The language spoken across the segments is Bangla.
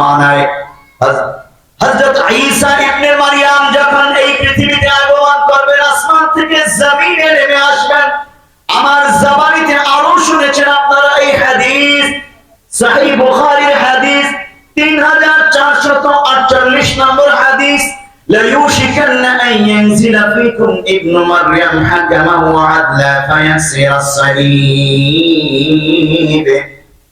মানায় হযরত ঈসা ইবনে মারইয়াম যখন এই পৃথিবীতে আগমন করবেন আসমান থেকে জমিনে নেমে আসবেন আমার জবানিতে আরো শুনেছেন আপনারা এই হাদিস সহিহ বুখারীর হাদিস 3448 নম্বর হাদিস ليوشكن أن ينزل فيكم ابن مريم حكما وعدلا فيسير الصليب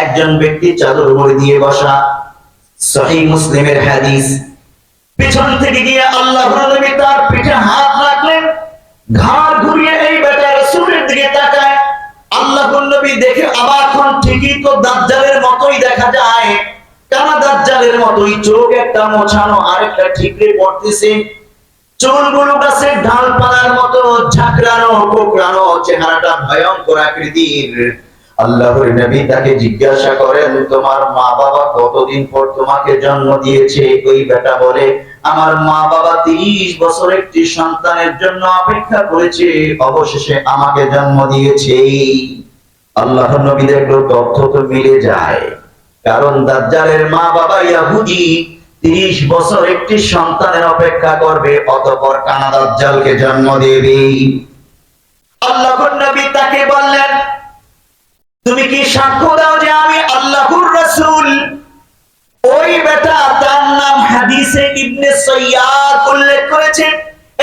একজন ব্যক্তি চাদর মুড়ি দিয়ে বসা, সহিহ মুসলিমের হাদিস। পিছন থেকে গিয়ে আল্লাহর নবী তার পিঠে হাত রাখলেন, ঘাড় ঘুরিয়ে এই বেটা রাসূলের দিকে তাকায়। আল্লাহর নবী দেখে আবার ঠিকই তো দাজ্জালের মতোই দেখা যায়। দাজ্জালের মতোই চোখ একটা মোছানো, আরেকটা ঠিকরে পড়তেছে। চুলগুলো গাছের ঢালপালার মতো ঝাঁকড়ানো, কোকড়ানো, চেহারাটা ভয়ঙ্কর আকৃতির। আল্লাহর নবী তাকে জিজ্ঞাসা করেন, তোমার মা বাবা কতদিন পর তোমাকে জন্ম দিয়েছে? ওই বেটা বলে, আমার মা বাবা তিরিশ বছর একটি সন্তানের জন্য অপেক্ষা করেছে, অবশেষে আমাকে জন্ম দিয়েছে আল্লাহ দেখল তথ্য তো মিলে যায়। কারণ দাজ্জালের মা বাবা ইয়াহুদি তিরিশ বছর একটি সন্তানের অপেক্ষা করবে, অতপর কানা দাজ্জালকে জন্ম দেবে। আল্লাহর নবী তাকে বললেন, তুমি কি সাক্ষ্য দাও যে আমি আল্লাহর রাসূল? ওই বেটা তার নাম হাদিসে ইবনে সৈয়াদ উল্লেখ করেছে।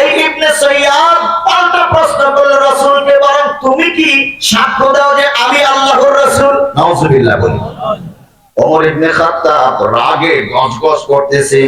এই ইবনে সৈয়াদ পাল্টা প্রশ্ন করল রাসূলকে তুমি কি সাক্ষ্য দাও যে আমি আল্লাহর রাসূল? নাউজুবিল্লাহ বলি। ওমর ইবনে খাত্তাব রাগে গজগজ করতেছে